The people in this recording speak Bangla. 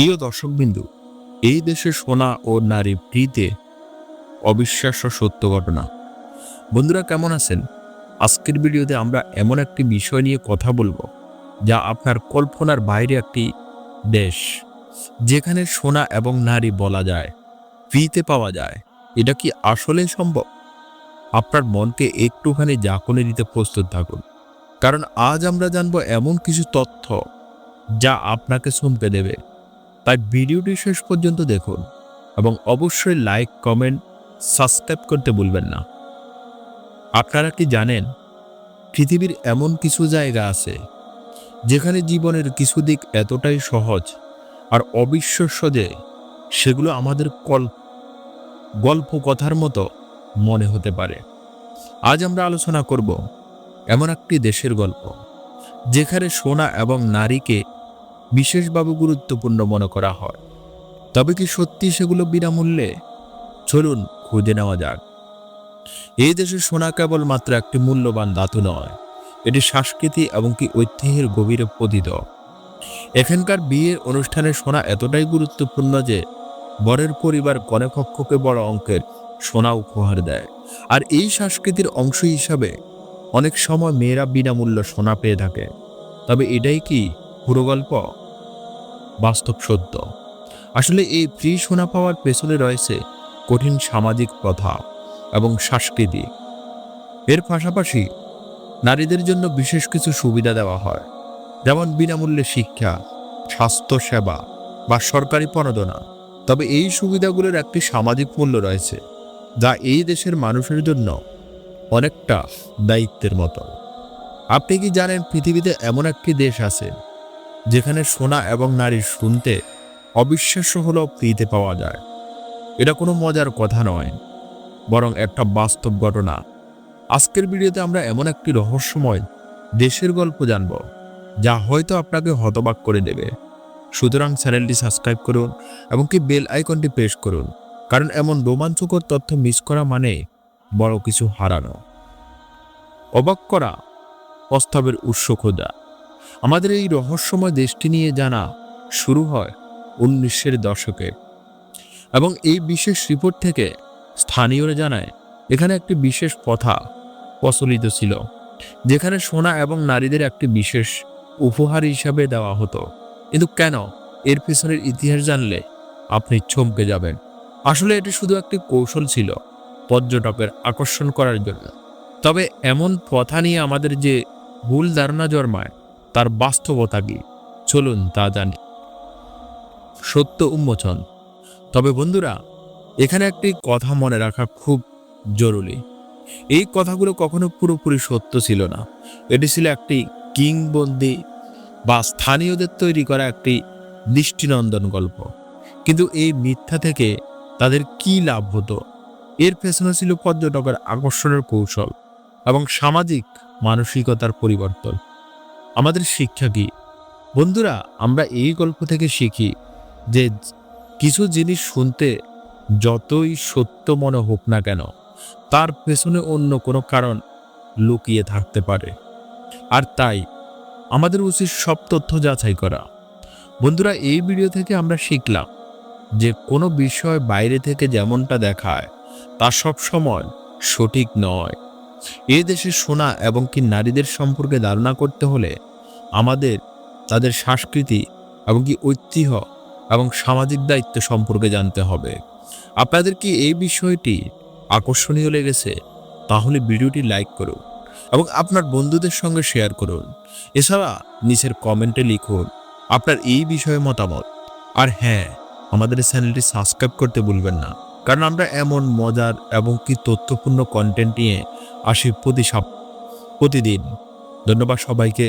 প্রিয় দর্শকবিন্দু, এই দেশে সোনা ও নারী ফ্রিতে অবিশ্বাস্য সত্য ঘটনা। বন্ধুরা, কেমন আছেন? আজকের ভিডিওতে আমরা এমন একটি বিষয় নিয়ে কথা বলব, যা আপনার কল্পনার বাইরে একটি দেশ, যেখানে সোনা এবং নারী বলা যায় ফ্রিতে পাওয়া যায়। এটা কি আসলে সম্ভব? আপনার মনকে একটুখানি জাকনে দিতে প্রস্তুত থাকুন, কারণ আজ আমরা জানব এমন কিছু তথ্য, যা আপনাকে চমকে দেবে। তাই ভিডিওটি শেষ পর্যন্ত দেখুন এবং অবশ্যই লাইক, কমেন্ট, সাবস্ক্রাইব করতে ভুলবেন না। আপনারা কি জানেন, পৃথিবীর এমন কিছু জায়গা আছে যেখানে জীবনের কিছু দিক এতটাই সহজ আর অবিশ্বাস্য যে সেগুলো আমাদের কল, গল্প কথার মতো মনে হতে পারে। আজ আমরা আলোচনা করব এমন একটি দেশের গল্প, যেখানে সোনা এবং নারীকে বিশেষভাবে গুরুত্বপূর্ণ মনে করা হয়। তবে কি সত্যি সেগুলো বিনামূল্যে? চলুন খুঁজে নেওয়া যাক। এই দেশে সোনা কেবল মাত্র একটি মূল্যবান ধাতু নয়, এটি সংস্কৃতি এবং কি ঐতিহ্যের গভীরে পতিত। এখানকার বিয়ের অনুষ্ঠানে সোনা এতটাই গুরুত্বপূর্ণ যে, বরের পরিবার কনেপক্ষকে বড় অঙ্কের সোনা উপহার দেয়। আর এই সংস্কৃতির অংশ হিসাবে অনেক সময় মেয়েরা বিনামূল্য সোনা পেয়ে থাকে। তবে এটাই কি পুরো গল্প, বাস্তব সত্য। আসলে এই ফ্রি সোনা পাওয়ার পেছনে রয়েছে কঠিন সামাজিক প্রথা এবং সংস্কৃতি এর পাশাপাশি নারীদের জন্য বিশেষ কিছু সুবিধা দেওয়া হয়, যেমন বিনামূল্যে শিক্ষা স্বাস্থ্য সেবা বা সরকারি প্রণোদনা। তবে এই সুবিধাগুলোর একটি সামাজিক মূল্য রয়েছে, যা এই দেশের মানুষের জন্য অনেকটা দায়িত্বের মতো। আপনি কি জানেন পৃথিবীতে এমন একটি দেশ আছে যেখানে সোনা এবং নারী শুনতে অবিশ্বাস্য হলেও ফ্রিতে পাওয়া যায়। এটা কোনো মজার কথা নয়, বরং একটা বাস্তব ঘটনা। আজকের ভিডিওতে আমরা এমন একটি রহস্যময় দেশের গল্প জানব, যা হয়তো আপনাকে হতবাক করে দেবে। সুতরাং চ্যানেলটি সাবস্ক্রাইব করুন এবং কি বেল আইকনটি প্রেস করুন, কারণ এমন রোমাঞ্চকর তথ্য মিস করা মানে বড় কিছু হারানো। অবাক করা প্রস্তাবের উৎস খোঁজা। আমাদের এই রহস্যময় দেশটি নিয়ে জানা শুরু হয় উনিশের দশকে। এবং এই বিশেষ রিপোর্ট থেকে স্থানীয়রা জানায়, এখানে একটি বিশেষ প্রথা প্রচলিত ছিল, যেখানে সোনা এবং নারীদের একটি বিশেষ উপহার হিসাবে দেওয়া হতো। কিন্তু কেন? এর পিছনের ইতিহাস জানলে আপনি চমকে যাবেন। আসলে এটি শুধু একটি কৌশল ছিল, পর্যটকের আকর্ষণ করার জন্য। তবে এমন প্রথা নিয়ে আমাদের যে ভুল ধারণা জন্মায় তার বাস্তবতা কি? চলুন তা জানি। সত্য উন্মোচন। তবে বন্ধুরা, এখানে একটি কথা মনে রাখা খুব জরুরি। এই কথাগুলো কখনো পুরোপুরি সত্য ছিল না। এটি ছিল একটি কিংবন্দি বা স্থানীয়দের তৈরি করা একটি দৃষ্টিনন্দন গল্প। কিন্তু এই মিথ্যা থেকে তাদের কি লাভ হতো? এর পেছনে ছিল পর্যটকের আকর্ষণের কৌশল এবং সামাজিক মানসিকতার পরিবর্তন। আমাদের শিক্ষা কি? বন্ধুরা, আমরা এই গল্প থেকে শিখি যে কিছু জিনিস শুনতে যতই সত্য মনে হোক না কেন, তার পেছনে অন্য কোনো কারণ লুকিয়ে থাকতে পারে। আর তাই আমাদের উচিত সব তথ্য যাচাই করা। বন্ধুরা, এই ভিডিও থেকে আমরা শিখলাম যে কোনো বিষয় বাইরে থেকে যেমনটা দেখায়, তা সব সময় সঠিক নয়। এ দেশে সোনা এবং কি নারীদের সম্পর্কে ধারণা করতে হলে আমাদের, তাদের সংস্কৃতি এবং কি ঐতিহ্য এবং সামাজিক দায়িত্ব সম্পর্কে জানতে হবে। আপনাদের কি এই বিষয়টি আকর্ষণীয় লেগেছে? তাহলে ভিডিওটি লাইক করুন এবং আপনার বন্ধুদের সঙ্গে শেয়ার করুন। এছাড়া নিচের কমেন্টে লিখুন আপনার এই বিষয়ে মতামত। আর হ্যাঁ আমাদের চ্যানেলটি সাবস্ক্রাইব করতে ভুলবেন না, কারণ আমরা এমন মজার এবং কি তথ্যপূর্ণ কন্টেন্ট নিয়ে আসি প্রতি প্রতিদিন। ধন্যবাদ সবাইকে।